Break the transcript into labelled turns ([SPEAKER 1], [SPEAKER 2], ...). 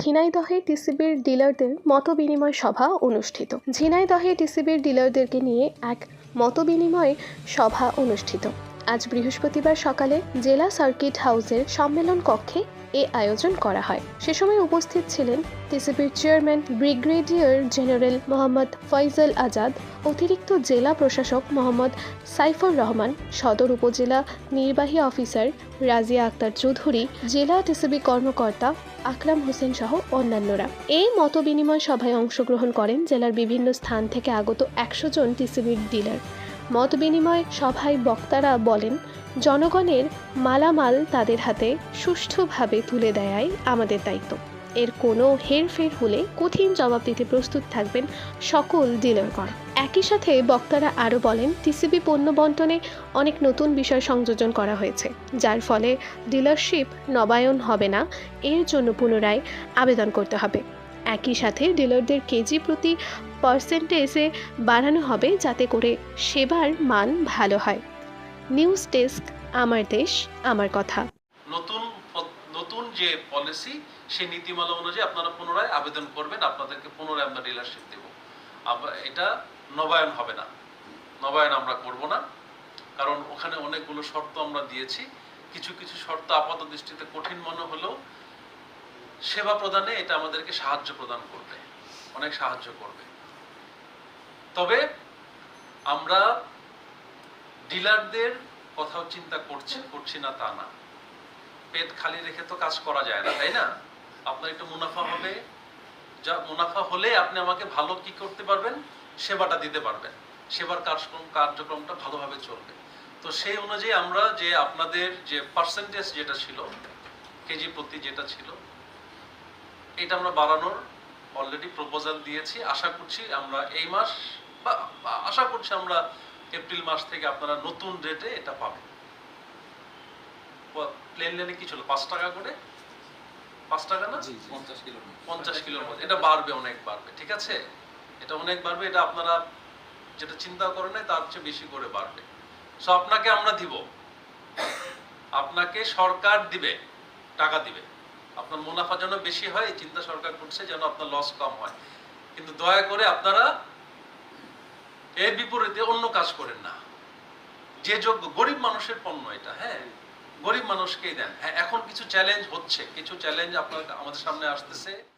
[SPEAKER 1] ঝিনাইদহে টিসিবির ডিলারদের মতবিনিময় সভা অনুষ্ঠিত। ঝিনাইদহে টিসিবির ডিলারদেরকে নিয়ে এক মতবিনিময় সভা অনুষ্ঠিত। আজ বৃহস্পতিবার সকালে জেলা সার্কিট হাউসের সম্মেলন কক্ষে এ আয়োজন করা হয়। সে সময় উপস্থিত ছিলেন টিসিবির chairman, brigadier general Mohammad Faizal Azad, অতিরিক্ত জেলা প্রশাসক মোহাম্মদ সাইফুর রহমান, সদর উপজেলা নির্বাহী অফিসার রাজিয়া আক্তার চৌধুরী, জেলা টিসিবি কর্মকর্তা আকরাম হোসেন সহ অন্যান্যরা। এই মত বিনিময় সভায় অংশগ্রহণ করেন জেলার বিভিন্ন স্থান থেকে আগত একশো জন টিসিবির ডিলার। মত বিনিময় সভায় বক্তারা বলেন, জনগণের মালামাল তাদের হাতে সুষ্ঠুভাবে তুলে দেয়াই আমাদের দায়িত্ব। এর কোনো হেরফের হলে কঠিন জবাব দিতে প্রস্তুত থাকবেন সকল ডিলারগণ। একই সাথে বক্তারা আরও বলেন, টিসিবি পণ্য বন্টনে অনেক নতুন বিষয় সংযোজন করা হয়েছে, যার ফলে ডিলারশিপ নবায়ন হবে না, এর জন্য পুনরায় আবেদন করতে হবে। একই সাথে ডিলারদের কেজি প্রতি পার্সেন্টেজে বাড়ানো হবে যাতে করে সেবার মান ভালো হয়। নিউজ ডেস্ক, আমার দেশ, আমার কথা।
[SPEAKER 2] নতুন নতুন যে পলিসি, সেই নীতিমালা অনুযায়ী আপনারা পুনরায় আবেদন করবেন, আপনাদেরকে পুনরায় আমরা ডিলারশিপ দেব। এটা নবায়ন হবে না। নবায়ন আমরা করব না, কারণ ওখানে অনেকগুলো শর্ত আমরা দিয়েছি। কিছু কিছু শর্ত আপাত দৃষ্টিতে কঠিন মনে হলেও সেবা প্রদানে এটা আমাদেরকে সাহায্য প্রদান করবে, অনেক সাহায্য করবে। তবে আমরা ডিলারদের কথাও চিন্তা করছি করছি না তা না। পেট খালি রেখে তো কাজ করা যায় না, তাই না? আপনার একটু মুনাফা হবে। যা মুনাফা হলে আপনি আমাকে ভালো কি করতে পারবেন? সেবাটা দিতে পারবেন। সেবার কার্যক্রম, কার্যক্রমটা ভালোভাবে চলবে। তো সেই অনুযায়ী আমরা যে আপনাদের যে পার্সেন্টেজ যেটা ছিল, কেজি প্রতি যেটা ছিল এটা আমরা বাড়ানোর অলরেডি প্রপোজাল দিয়েছি। আশা করছি আমরা এই মাস বা আশা করছি আমরা এপ্রিল মাস থেকে আপনারা নতুন রেটে এটা পাবেন। প্লেন লেনে কি ছিল পাঁচ টাকা করে? পাঁচ টাকা না?
[SPEAKER 3] পঞ্চাশ কিলো
[SPEAKER 2] পঞ্চাশ কিলোর মধ্যে। এটা বাড়বে অনেক বাড়বে ঠিক আছে? এটা অনেক বাড়বে এটা আপনারা যেটা চিন্তা করেন নাই তার চেয়ে বেশি করে বাড়বে। সো আপনাকে আমরা দিব। আপনাকে সরকার দিবে টাকা দিবে। আপনার মুনাফা যেন বেশি হয়, চিন্তা সরকার করছে যেন আপনার লস কম হয়। কিন্তু দয়া করে আপনারা এর বিপরীতে অন্য কাজ করেন না। যে যোগ্য, গরিব মানুষের পণ্য এটা হ্যাঁ? গরিব মানুষকেই দেন। হ্যাঁ এখন কিছু চ্যালেঞ্জ হচ্ছে, কিছু চ্যালেঞ্জ আপনার আমাদের সামনে আসতেছে।